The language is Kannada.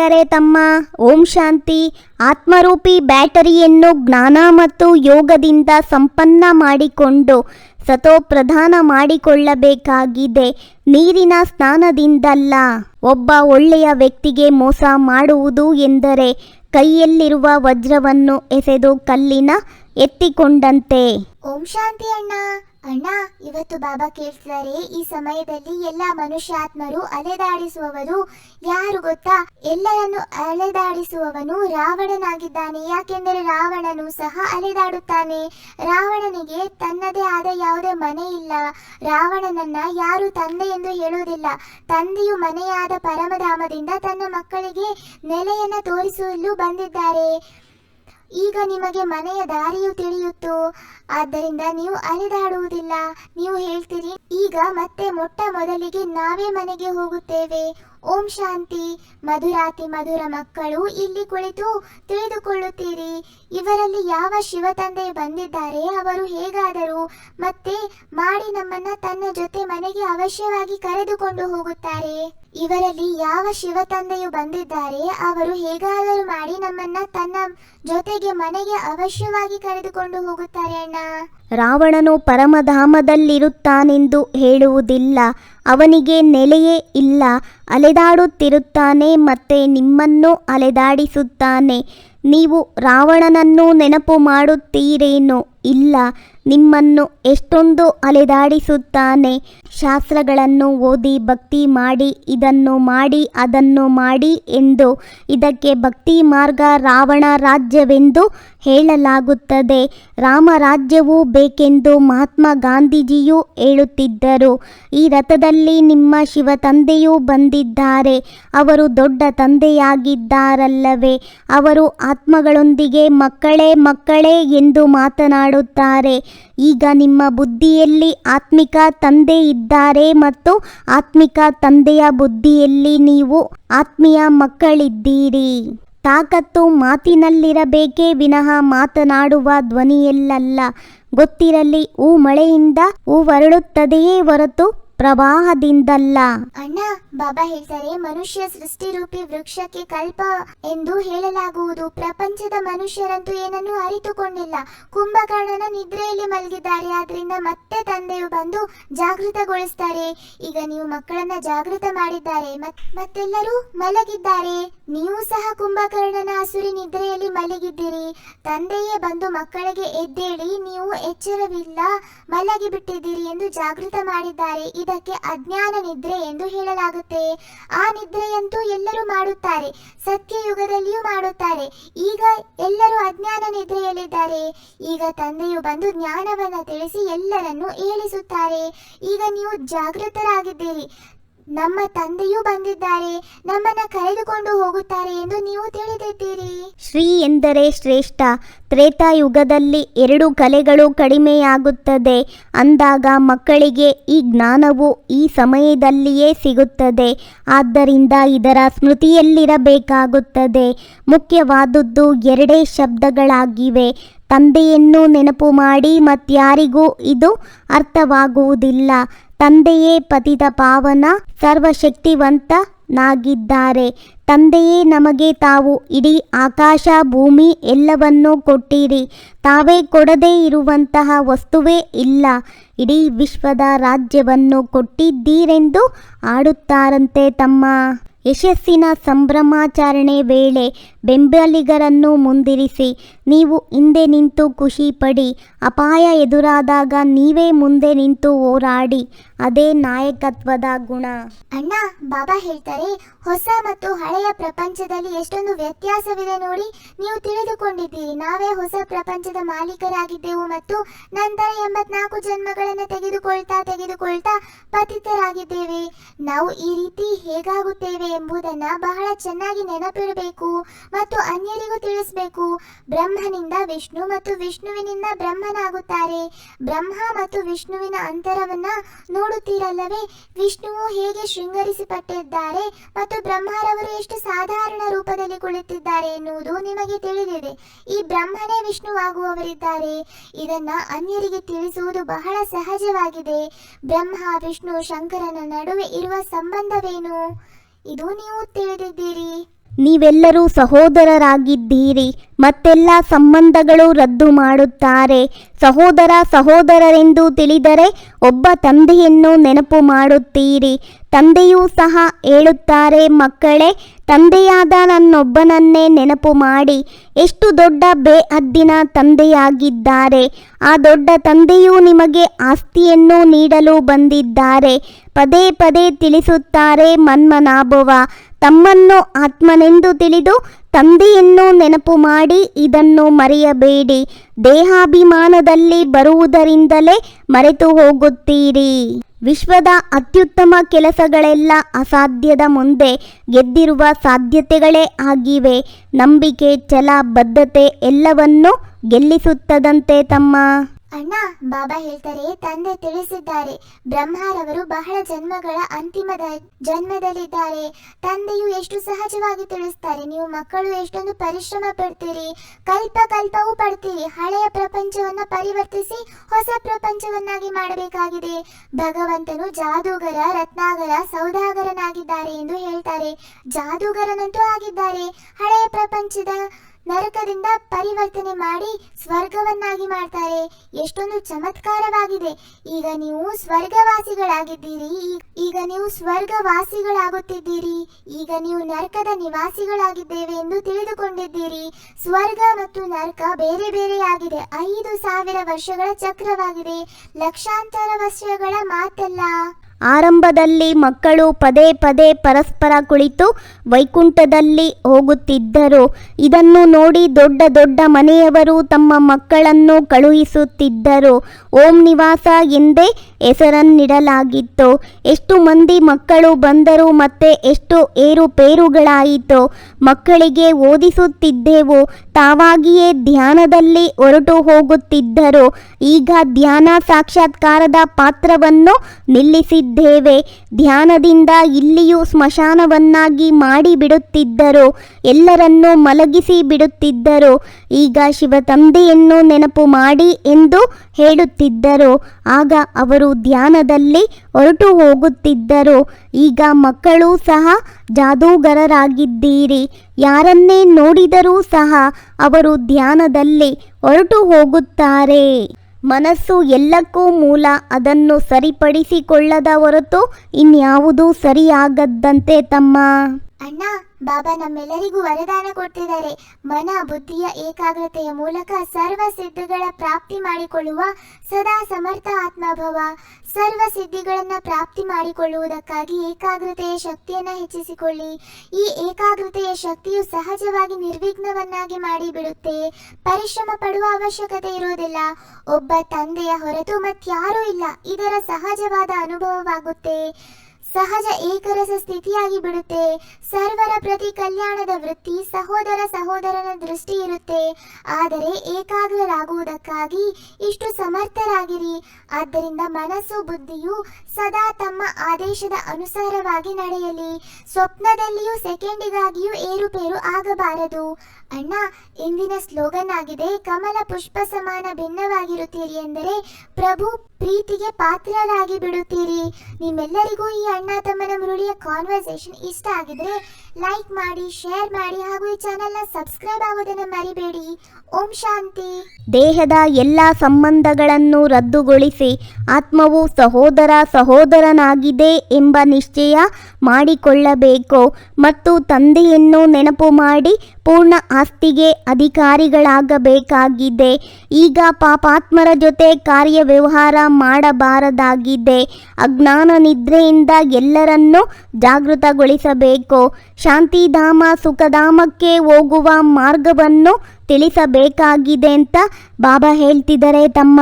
ಗೆಳೆಯರೇ ತಮ್ಮ, ಓಂ ಶಾಂತಿ. ಆತ್ಮರೂಪಿ ಬ್ಯಾಟರಿಯನ್ನು ಜ್ಞಾನ ಮತ್ತು ಯೋಗದಿಂದ ಸಂಪನ್ನ ಮಾಡಿಕೊಂಡು ಸತೋಪ್ರಧಾನ ಮಾಡಿಕೊಳ್ಳಬೇಕಾಗಿದೆ. ನೀರಿನ ಸ್ನಾನದಿಂದಲ್ಲ. ಒಬ್ಬ ಒಳ್ಳೆಯ ವ್ಯಕ್ತಿಗೆ ಮೋಸ ಮಾಡುವುದು ಎಂದರೆ ಕೈಯಲ್ಲಿರುವ ವಜ್ರವನ್ನು ಎಸೆದು ಕಲ್ಲಿನ ಎತ್ತಿಕೊಂಡಂತೆ. ಓಂ ಶಾಂತಿ ಅಣ್ಣ. ಅಣ್ಣ, ಇವತ್ತು ಬಾಬಾ ಕೇಳ್ತಿದ್ದಾರೆ, ಈ ಸಮಯದಲ್ಲಿ ಎಲ್ಲ ಮನುಷ್ಯಾತ್ಮರು ಅಲೆದಾಡಿಸುವವರು ಯಾರು ಗೊತ್ತಾ? ಎಲ್ಲರನ್ನು ಅಲೆದಾಡಿಸುವವನು ರಾವಣನಾಗಿದ್ದಾನೆ, ಯಾಕೆಂದರೆ ರಾವಣನು ಸಹ ಅಲೆದಾಡುತ್ತಾನೆ. ರಾವಣನಿಗೆ ತನ್ನದೇ ಆದ ಯಾವುದೇ ಮನೆ ಇಲ್ಲ. ರಾವಣನನ್ನ ಯಾರು ತಂದೆ ಎಂದು ಹೇಳುವುದಿಲ್ಲ. ತಂದೆಯು ಮನೆಯಾದ ಪರಮಧಾಮದಿಂದ ತನ್ನ ಮಕ್ಕಳಿಗೆ ನೆಲೆಯನ್ನ ತೋರಿಸಲು ಬಂದಿದ್ದಾರೆ. ಈಗ ನಿಮಗೆ ಮನೆಯ ದಾರಿಯು ತಿಳಿಯುತ್ತು. ಆದ್ದರಿಂದ ನೀವು ಅಲೆದಾಡುವುದಿಲ್ಲ. ನೀವು ಹೇಳ್ತೀರಿ, ಈಗ ಮತ್ತೆ ಮೊಟ್ಟ ಮೊದಲಿಗೆ ನಾವೇ ಮನೆಗೆ ಹೋಗುತ್ತೇವೆ. ಓಂ ಶಾಂತಿ. ಮಧುರಾತಿ ಮಧುರ ಮಕ್ಕಳು ಇಲ್ಲಿ ಕುಳಿತು ತಿಳಿದುಕೊಳ್ಳುತ್ತೀರಿ. ಇವರಲ್ಲಿ ಯಾವ ಶಿವ ತಂದೆ ಬಂದಿದ್ದಾರೆ, ಅವರು ಹೇಗಾದರು, ಮತ್ತೆ ಮಾಡಿ ನಮ್ಮನ್ನ ತನ್ನ ಜೊತೆ ಮನೆಗೆ ಅವಶ್ಯವಾಗಿ ಕರೆದುಕೊಂಡು ಹೋಗುತ್ತಾರೆ. ಇವರಲ್ಲಿ ಯಾವ ಶಿವ ತಂದೆಯು ಬಂದಿದ್ದಾರೆ, ಅವರು ಹೇಗಾದರೂ ಮಾಡಿ ನಮ್ಮನ್ನ ತನ್ನ ಜೊತೆಗೆ ಮನೆಗೆ ಅವಶ್ಯವಾಗಿ ಕರೆದುಕೊಂಡು ಹೋಗುತ್ತಾರೆ ಅಣ್ಣ. ರಾವಣನು ಪರಮಧಾಮದಲ್ಲಿರುತ್ತಾನೆಂದು ಹೇಳುವುದಿಲ್ಲ. ಅವನಿಗೆ ನೆಲೆಯೇ ಇಲ್ಲ. ಅಲೆದಾಡುತ್ತಿರುತ್ತಾನೆ ಮತ್ತೆ ನಿಮ್ಮನ್ನು ಅಲೆದಾಡಿಸುತ್ತಾನೆ. ನೀವು ರಾವಣನನ್ನು ನೆನಪು ಮಾಡುತ್ತೀರೇನೋ ಇಲ್ಲ. ನಿಮ್ಮನ್ನು ಎಷ್ಟೊಂದು ಅಲೆದಾಡಿಸುತ್ತಾನೆ. ಶಾಸ್ತ್ರಗಳನ್ನು ಓದಿ ಭಕ್ತಿ ಮಾಡಿ, ಇದನ್ನು ಮಾಡಿ, ಅದನ್ನು ಮಾಡಿ ಎಂದು ಇದಕ್ಕೆ ಭಕ್ತಿ ಮಾರ್ಗ ರಾವಣ ರಾಜ್ಯವೆಂದು ಹೇಳಲಾಗುತ್ತದೆ. ರಾಮರಾಜ್ಯವೂ ಬೇಕೆಂದು ಮಹಾತ್ಮ ಗಾಂಧೀಜಿಯು ಹೇಳುತ್ತಿದ್ದರು. ಈ ರಥದಲ್ಲಿ ನಿಮ್ಮ ಶಿವ ತಂದೆಯೂ ಬಂದಿದ್ದಾರೆ. ಅವರು ದೊಡ್ಡ ತಂದೆಯಾಗಿದ್ದಾರಲ್ಲವೇ. ಅವರು ಆತ್ಮಗಳೊಂದಿಗೆ ಮಕ್ಕಳೇ ಮಕ್ಕಳೇ ಎಂದು ಮಾತನಾಡುತ್ತಾರೆ. ಈಗ ನಿಮ್ಮ ಬುದ್ಧಿಯಲ್ಲಿ ಆತ್ಮಿಕ ತಂದೆ ಇದ್ದಾರೆ ಮತ್ತು ಆತ್ಮಿಕ ತಂದೆಯ ಬುದ್ಧಿಯಲ್ಲಿ ನೀವು ಆತ್ಮೀಯ ಮಕ್ಕಳಿದ್ದೀರಿ. ತಾಕತ್ತು ಮಾತಿನಲ್ಲಿರಬೇಕೇ ವಿನಃ ಮಾತನಾಡುವ ಧ್ವನಿಯಲ್ಲಲ್ಲ. ಗೊತ್ತಿರಲಿ ಹೂ ಮಳೆಯಿಂದ ಹೂ ಹೊರಳುತ್ತದೆಯೇ ಹೊರತು ಪ್ರವಾಹದಿಂದಲ್ಲ. ಅಣ್ಣ, ಬಾಬಾ ಹೇಳ್ತಾರೆ, ಮನುಷ್ಯ ಸೃಷ್ಟಿ ರೂಪಿ ವೃಕ್ಷಕ್ಕೆ ಕಲ್ಪ ಎಂದು ಹೇಳಲಾಗುವುದು. ಪ್ರಪಂಚದ ಮನುಷ್ಯರಂತೂ ಏನನ್ನು ಅರಿತುಕೊಂಡಿಲ್ಲ. ಕುಂಭಕರ್ಣನ ನಿದ್ರೆಯಲ್ಲಿ ಮಲಗಿದ್ದಾರೆ. ಆದ್ರಿಂದ ಮತ್ತೆ ತಂದೆಯು ಬಂದು ಜಾಗೃತಗೊಳಿಸ್ತಾರೆ. ಈಗ ನೀವು ಮಕ್ಕಳನ್ನ ಜಾಗೃತ ಮಾಡಿದ್ದಾರೆ. ಮತ್- ಮತ್ತೆಲ್ಲರೂ ಮಲಗಿದ್ದಾರೆ. ನೀವು ಸಹ ಕುಂಭಕರ್ಣನ ಹಸುರಿ ನಿದ್ರೆಯಲ್ಲಿ ಮಲಗಿದ್ದೀರಿ. ತಂದೆಯೇ ಬಂದು ಮಕ್ಕಳಿಗೆ ಎದ್ದೇಳಿ ನೀವು ಎಚ್ಚರವಿಲ್ಲ, ಮಲಗಿ ಬಿಟ್ಟಿದ್ದೀರಿ ಎಂದು ಜಾಗೃತ ಮಾಡಿದ್ದಾರೆ. ಇದಕ್ಕೆ ಅಜ್ಞಾನ ನಿದ್ರೆ ಎಂದು ಹೇಳಲಾಗುತ್ತೆ. ಆ ನಿದ್ರೆಯಂತೂ ಎಲ್ಲರೂ ಮಾಡುತ್ತಾರೆ, ಸತ್ಯಯುಗದಲ್ಲಿಯೂ ಮಾಡುತ್ತಾರೆ. ಈಗ ಎಲ್ಲರೂ ಅಜ್ಞಾನ ನಿದ್ರೆಯಲ್ಲಿದ್ದಾರೆ. ಈಗ ತಂದೆಯು ಬಂದು ಜ್ಞಾನವನ್ನು ತಿಳಿಸಿ ಎಲ್ಲರನ್ನು ಏಳಿಸುತ್ತಾರೆ ಈಗ ನೀವು ಜಾಗೃತರಾಗಿದ್ದೀರಿ. ನಮ್ಮ ತಂದೆಯು ಬಂದಿದ್ದಾರೆ. ನಮ್ಮನ್ನ ಕರೆದುಕೊಂಡು ಹೋಗುತ್ತಾರೆ ಎಂದು ನೀವು ತಿಳಿದಿದ್ದೀರಿ. ಶ್ರೀ ಎಂದರೆ ಶ್ರೇಷ್ಠ. ತ್ರೇತಾಯುಗದಲ್ಲಿ ಎರಡು ಕಲೆಗಳು ಕಡಿಮೆಯಾಗುತ್ತದೆ. ಅಂದಾಗ ಮಕ್ಕಳಿಗೆ ಈ ಜ್ಞಾನವು ಈ ಸಮಯದಲ್ಲಿಯೇ ಸಿಗುತ್ತದೆ. ಆದ್ದರಿಂದ ಇದರ ಸ್ಮೃತಿಯಲ್ಲಿರಬೇಕಾಗುತ್ತದೆ. ಮುಖ್ಯವಾದದ್ದು ಎರಡೇ ಶಬ್ದಗಳಾಗಿವೆ. ತಂದೆಯನ್ನು ನೆನಪು ಮಾಡಿ ಮತ್ಯಾರಿಗೂ ಇದು ಅರ್ಥವಾಗುವುದಿಲ್ಲ. ತಂದೆಯೇ ಪತಿತ ಪಾವನ ಸರ್ವಶಕ್ತಿವಂತನಾಗಿದ್ದಾರೆ. ತಂದೆಯೇ ನಮಗೆ ತಾವು ಇಡೀ ಆಕಾಶ, ಭೂಮಿ ಎಲ್ಲವನ್ನೂ ಕೊಟ್ಟಿರಿ. ತಾವೇ ಕೊಡದೇ ಇರುವಂತಹ ವಸ್ತುವೇ ಇಲ್ಲ. ಇಡೀ ವಿಶ್ವದ ರಾಜ್ಯವನ್ನು ಕೊಟ್ಟಿದ್ದೀರೆಂದು ಆಡುತ್ತಾರಂತೆ ತಮ್ಮ ಯಶಸ್ಸಿನ ಸಂಭ್ರಮಾಚರಣೆ ವೇಳೆ ಬೆಂಬಲಿಗರನ್ನು ಮುಂದಿರಿಸಿ. ನೀವು ಹಿಂದೆ ನಿಂತು ಖುಷಿ ಪಡಿ ಅಪಾಯ ಎದುರಾದಾಗ ನೀವೇ ಮುಂದೆ ನಿಂತು ಹೋರಾಡಿ. ಅದೇ ನಾಯಕತ್ವದ ಗುಣ. ಅಣ್ಣ, ಬಾಬಾ ಹೇಳ್ತಾರೆ, ಹೊಸ ಮತ್ತು ಹಳೆಯ ಪ್ರಪಂಚದಲ್ಲಿ ಎಷ್ಟೊಂದು ವ್ಯತ್ಯಾಸವಿದೆ ನೋಡಿ. ನೀವು ತಿಳಿದುಕೊಂಡಿದ್ದೀರಿ. ನಾವೇ ಹೊಸ ಪ್ರಪಂಚದ ಮಾಲೀಕರಾಗಿದ್ದೆವು ಮತ್ತು ನಂತರ ಎಂಬತ್ನಾಲ್ಕು ಜನ್ಮಗಳನ್ನು ತೆಗೆದುಕೊಳ್ತಾ ತೆಗೆದುಕೊಳ್ತಾ ಪತಿತರಾಗಿದ್ದೇವೆ. ನಾವು ಈ ರೀತಿ ಹೇಗಾಗುತ್ತೇವೆ ಎಂಬುದನ್ನು ಬಹಳ ಚೆನ್ನಾಗಿ ನೆನಪಿಡಬೇಕು. ಮತ್ತು ಅನ್ಯರಿಗೂ ತಿಳಿಸಬೇಕು. ಬ್ರಹ್ಮನಿಂದ ವಿಷ್ಣು ಮತ್ತು ವಿಷ್ಣುವಿನಿಂದ ಬ್ರಹ್ಮನಾಗುತ್ತಾರೆ. ಬ್ರಹ್ಮ ಮತ್ತು ವಿಷ್ಣುವಿನ ಅಂತರವನ್ನ ನೋಡುತ್ತೀರಲ್ಲವೇ? ವಿಷ್ಣುವು ಹೇಗೆ ಶೃಂಗರಿಸಿಪಟ್ಟಿದ್ದಾರೆ ಮತ್ತು ಬ್ರಹ್ಮರವರು ಎಷ್ಟು ಸಾಧಾರಣ ರೂಪದಲ್ಲಿ ಕುಳಿತಿದ್ದಾರೆ ಎನ್ನುವುದು ನಿಮಗೆ ತಿಳಿದಿದೆ. ಈ ಬ್ರಹ್ಮನೇ ವಿಷ್ಣುವಾಗುವವರಿದ್ದಾರೆ. ಇದನ್ನ ಅನ್ಯರಿಗೆ ತಿಳಿಸುವುದು ಬಹಳ ಸಹಜವಾಗಿದೆ. ಬ್ರಹ್ಮ, ವಿಷ್ಣು, ಶಂಕರನ ನಡುವೆ ಇರುವ ಸಂಬಂಧವೇನು? ಇದು ನೀವು ತಿಳಿದಿದ್ದೀರಿ. ನೀವೆಲ್ಲರೂ ಸಹೋದರರಾಗಿದ್ದೀರಿ ಮತ್ತೆಲ್ಲ ಸಂಬಂಧಗಳು ರದ್ದು ಮಾಡುತ್ತಾರೆ. ಸಹೋದರ ಸಹೋದರರೆಂದು ತಿಳಿದರೆ ಒಬ್ಬ ತಂದೆಯನ್ನು ನೆನಪು ಮಾಡುತ್ತೀರಿ. ತಂದೆಯೂ ಸಹ ಹೇಳುತ್ತಾರೆ, ಮಕ್ಕಳೇ, ತಂದೆಯಾದ ನನ್ನೊಬ್ಬನನ್ನೇ ನೆನಪು ಮಾಡಿ. ಎಷ್ಟು ದೊಡ್ಡ ಬೇಹದ್ದಿನ ತಂದೆಯಾಗಿದ್ದಾರೆ. ಆ ದೊಡ್ಡ ತಂದೆಯೂ ನಿಮಗೆ ಆಸ್ತಿಯನ್ನು ನೀಡಲು ಬಂದಿದ್ದಾರೆ. ಪದೇ ಪದೇ ತಿಳಿಸುತ್ತಾರೆ ಮನ್ಮನಾಭವ. ತಮ್ಮನ್ನು ಆತ್ಮನೆಂದು ತಿಳಿದು ತಂದೆಯನ್ನು ನೆನಪು ಮಾಡಿ ಇದನ್ನು ಮರೆಯಬೇಡಿ. ದೇಹಾಭಿಮಾನದಲ್ಲಿ ಬರುವುದರಿಂದಲೇ ಮರೆತು ಹೋಗುತ್ತೀರಿ ವಿಶ್ವದ ಅತ್ಯುತ್ತಮ ಕೆಲಸಗಳೆಲ್ಲ ಅಸಾಧ್ಯದ ಮುಂದೆ ಗೆದ್ದಿರುವ ಸಾಧ್ಯತೆಗಳೇ ಆಗಿವೆ. ನಂಬಿಕೆ ಛಲ ಬದ್ಧತೆ ಎಲ್ಲವನ್ನೂ ಗೆಲ್ಲಿಸುತ್ತದಂತೆ ತಮ್ಮ ಅಣ್ಣ, ಬಾಬಾ ಹೇಳ್ತಾರೆ, ತಂದೆ ತಿಳಿಸಿದ್ದಾರೆ. ಬ್ರಹ್ಮರವರು ಬಹಳ ಜನ್ಮಗಳ ಅಂತಿಮದ ಜನ್ಮದಲ್ಲಿದ್ದಾರೆ. ತಂದೆಯು ಎಷ್ಟು ಸಹಜವಾಗಿ ತಿಳಿಸ್ತಾರೆ, ನೀವು ಮಕ್ಕಳು ಎಷ್ಟೊಂದು ಪರಿಶ್ರಮ ಪಡ್ತೀರಿ, ಕಲ್ಪ ಕಲ್ಪವೂ ಪಡ್ತೀರಿ. ಹಳೆಯ ಪ್ರಪಂಚವನ್ನ ಪರಿವರ್ತಿಸಿ ಹೊಸ ಪ್ರಪಂಚವನ್ನಾಗಿ ಮಾಡಬೇಕಾಗಿದೆ. ಭಗವಂತನು ಜಾದೂಗರ, ರತ್ನಾಗರ ಸೌದಾಗರನಾಗಿದ್ದಾರೆ ಎಂದು ಹೇಳ್ತಾರೆ. ಜಾದೂಗರನಂತೂ ಆಗಿದ್ದಾರೆ. ಹಳೆಯ ಪ್ರಪಂಚದ ನರಕದಿಂದ ಪರಿವರ್ತನೆ ಮಾಡಿ ಸ್ವರ್ಗವನ್ನಾಗಿ ಮಾಡ್ತಾರೆ. ಎಷ್ಟೊಂದು ಚಮತ್ಕಾರವಾಗಿದೆ. ಈಗ ನೀವು ಸ್ವರ್ಗವಾಸಿಗಳಾಗಿದ್ದೀರಿ. ಈಗ ನೀವು ಸ್ವರ್ಗವಾಸಿಗಳಾಗುತ್ತಿದ್ದೀರಿ. ಈಗ ನೀವು ನರಕದ ನಿವಾಸಿಗಳಾಗಿದ್ದೇವೆ ಎಂದು ತಿಳಿದುಕೊಂಡಿದ್ದೀರಿ. ಸ್ವರ್ಗ ಮತ್ತು ನರಕ ಬೇರೆ ಬೇರೆಯಾಗಿದೆ ಐದು ಸಾವಿರ ವರ್ಷಗಳ ಚಕ್ರವಾಗಿದೆ. ಲಕ್ಷಾಂತರ ವರ್ಷಗಳ ಮಾತಲ್ಲ. ಆರಂಭದಲ್ಲಿ ಮಕ್ಕಳು ಪದೇ ಪದೇ ಪರಸ್ಪರ ಕುಳಿತು ವೈಕುಂಠದಲ್ಲಿ ಹೋಗುತ್ತಿದ್ದರು. ಇದನ್ನು ನೋಡಿ ದೊಡ್ಡ ದೊಡ್ಡ ಮನೆಯವರು ತಮ್ಮ ಮಕ್ಕಳನ್ನು ಕಳುಹಿಸುತ್ತಿದ್ದರು. ಓಂ ನಿವಾಸ ಎಂದೇ ಹೆಸರನ್ನಿಡಲಾಗಿತ್ತು. ಎಷ್ಟು ಮಂದಿ ಮಕ್ಕಳು ಬಂದರು ಮತ್ತೆ ಎಷ್ಟು ಏರುಪೇರುಗಳಾಯಿತು. ಮಕ್ಕಳಿಗೆ ಓದಿಸುತ್ತಿದ್ದೆವು. ತಾವಾಗಿಯೇ ಧ್ಯಾನದಲ್ಲಿ ಹೊರಟು ಹೋಗುತ್ತಿದ್ದರು. ಈಗ ಧ್ಯಾನ ಸಾಕ್ಷಾತ್ಕಾರದ ಪಾತ್ರವನ್ನು ನಿಲ್ಲಿಸಿದ್ದೇವೆ. ಧ್ಯಾನದಿಂದ ಇಲ್ಲಿಯೂ ಸ್ಮಶಾನವನ್ನಾಗಿ ಮಾಡಿಬಿಡುತ್ತಿದ್ದರು. ಎಲ್ಲರನ್ನೂ ಮಲಗಿಸಿ ಬಿಡುತ್ತಿದ್ದರು. ಈಗ ಶಿವ ತಂದೆಯನ್ನು ನೆನಪು ಮಾಡಿ ಎಂದು ಹೇಳುತ್ತಿದ್ದರು. ಆಗ ಅವರು ಧ್ಯಾನದಲ್ಲಿ ಹೊರಟು ಹೋಗುತ್ತಿದ್ದರು. ಈಗ ಮಕ್ಕಳು ಸಹ ಜಾದೂಗರರಾಗಿದ್ದೀರಿ. ಯಾರನ್ನೇ ನೋಡಿದರೂ ಸಹ ಅವರು ಧ್ಯಾನದಲ್ಲಿ ಹೊರಟು ಹೋಗುತ್ತಾರೆ. ಮನಸ್ಸು ಎಲ್ಲಕ್ಕೂ ಮೂಲ, ಅದನ್ನು ಸರಿಪಡಿಸಿಕೊಳ್ಳದ ಹೊರತು ಇನ್ಯಾವುದೂ ಸರಿಯಾಗದ್ದಂತೆ ತಮ್ಮ ಅಣ್ಣ ಬಾಬಾ ನಮ್ಮೆಲ್ಲರಿಗೂ ವರದಾನ ಕೊಟ್ಟಿದ್ದಾರೆ ಮನ, ಬುದ್ಧಿಯ ಏಕಾಗ್ರತೆಯ ಮೂಲಕ ಸರ್ವ ಸಿದ್ಧಿಗಳ ಪ್ರಾಪ್ತಿ ಮಾಡಿಕೊಳ್ಳುವ ಸದಾ ಸಮರ್ಥ ಆತ್ಮಭವ. ಸರ್ವ ಸಿದ್ಧಿಗಳನ್ನ ಪ್ರಾಪ್ತಿ ಮಾಡಿಕೊಳ್ಳುವುದಕ್ಕಾಗಿ ಏಕಾಗ್ರತೆಯ ಶಕ್ತಿಯನ್ನ ಹೆಚ್ಚಿಸಿಕೊಳ್ಳಿ. ಈ ಏಕಾಗ್ರತೆಯ ಶಕ್ತಿಯು ಸಹಜವಾಗಿ ನಿರ್ವಿಘ್ನವನ್ನಾಗಿ ಮಾಡಿಬಿಡುತ್ತೆ. ಪರಿಶ್ರಮ ಪಡುವ ಅವಶ್ಯಕತೆ ಇರುವುದಿಲ್ಲ. ಒಬ್ಬ ತಂದೆಯ ಹೊರತು ಮತ್ತಾರೂ ಇಲ್ಲ. ಇದರ ಸಹಜವಾದ ಅನುಭವವಾಗುತ್ತೆ. ಸಹಜ ಏಕರಸ ಸ್ಥಿತಿಯಾಗಿ ಬಿಡುತ್ತೆ. ಸರ್ವರ ಪ್ರತಿ ಕಲ್ಯಾಣದ ವೃತ್ತಿ ಸಹೋದರ ಸಹೋದರನ ದೃಷ್ಟಿ ಇರುತ್ತೆ. ಆದರೆ ಏಕಾಗ್ರರಾಗುವುದಕ್ಕಾಗಿ ಇಷ್ಟು ಸಮರ್ಥರಾಗಿರಿ. ಆದ್ದರಿಂದ ಮನಸ್ಸು ಬುದ್ಧಿಯು ಸದಾ ತಮ್ಮ ಆದೇಶದ ಅನುಸಾರವಾಗಿ ನಡೆಯಲಿ. ಸ್ವಪ್ನದಲ್ಲಿಯೂ ಸೆಕೆಂಡಿಗಾಗಿಯೂ ಏರುಪೇರು ಆಗಬಾರದು. ಅಣ್ಣ, ಇಂದಿನ ಸ್ಲೋಗನ್ ಆಗಿದೆ, ಕಮಲ ಪುಷ್ಪ ಸಮಾನ ಭಿನ್ನವಾಗಿರುತ್ತೀರಿ ಎಂದರೆ, ಪ್ರಭು ಪ್ರೀತಿಗೆ ಪಾತ್ರರಾಗಿ ಬಿಡುತ್ತೀರಿ. ನಿಮ್ಮೆಲ್ಲರಿಗೂ ಈ ಅಣ್ಣ ತಮ್ಮನ ಮುರುಳಿಯ ಕಾನ್ವರ್ಸೇಷನ್ ಇಷ್ಟ ಆಗಿದ್ರೆ ಲೈಕ್ ಮಾಡಿ ಶೇರ್ ಮಾಡಿ, ಹಾಗೂ ಈ ಚಾನೆಲ್ನ ಸಬ್ಸ್ಕ್ರೈಬ್ ಆಗೋದನ್ನ ಮರಿಬೇಡಿ. ಓಂ ಶಾಂತಿ. ದೇಹದ ಎಲ್ಲ ಸಂಬಂಧಗಳನ್ನು ರದ್ದುಗೊಳಿಸಿ, ಆತ್ಮವು ಸಹೋದರ ಸಹೋದರನಾಗಿದೆ ಎಂಬ ನಿಶ್ಚಯ ಮಾಡಿಕೊಳ್ಳಬೇಕು ಮತ್ತು ತಂದೆಯನ್ನು ನೆನಪು ಮಾಡಿ ಪೂರ್ಣ ಆಸ್ತಿಗೆ ಅಧಿಕಾರಿಗಳಾಗಬೇಕಾಗಿದೆ. ಈಗ ಪಾಪಾತ್ಮರ ಜೊತೆ ಕಾರ್ಯವ್ಯವಹಾರ ಮಾಡಬಾರದಾಗಿದೆ. ಅಜ್ಞಾನ ನಿದ್ರೆಯಿಂದ ಎಲ್ಲರನ್ನೂ ಜಾಗೃತಗೊಳಿಸಬೇಕು. ಶಾಂತಿಧಾಮ ಸುಖಧಾಮಕ್ಕೆ ಹೋಗುವ ಮಾರ್ಗವನ್ನು ತಿಳಿಸಬೇಕಾಗಿದೆ ಅಂತ ಬಾಬಾ ಹೇಳ್ತಿದ್ದಾರೆ ತಮ್ಮ.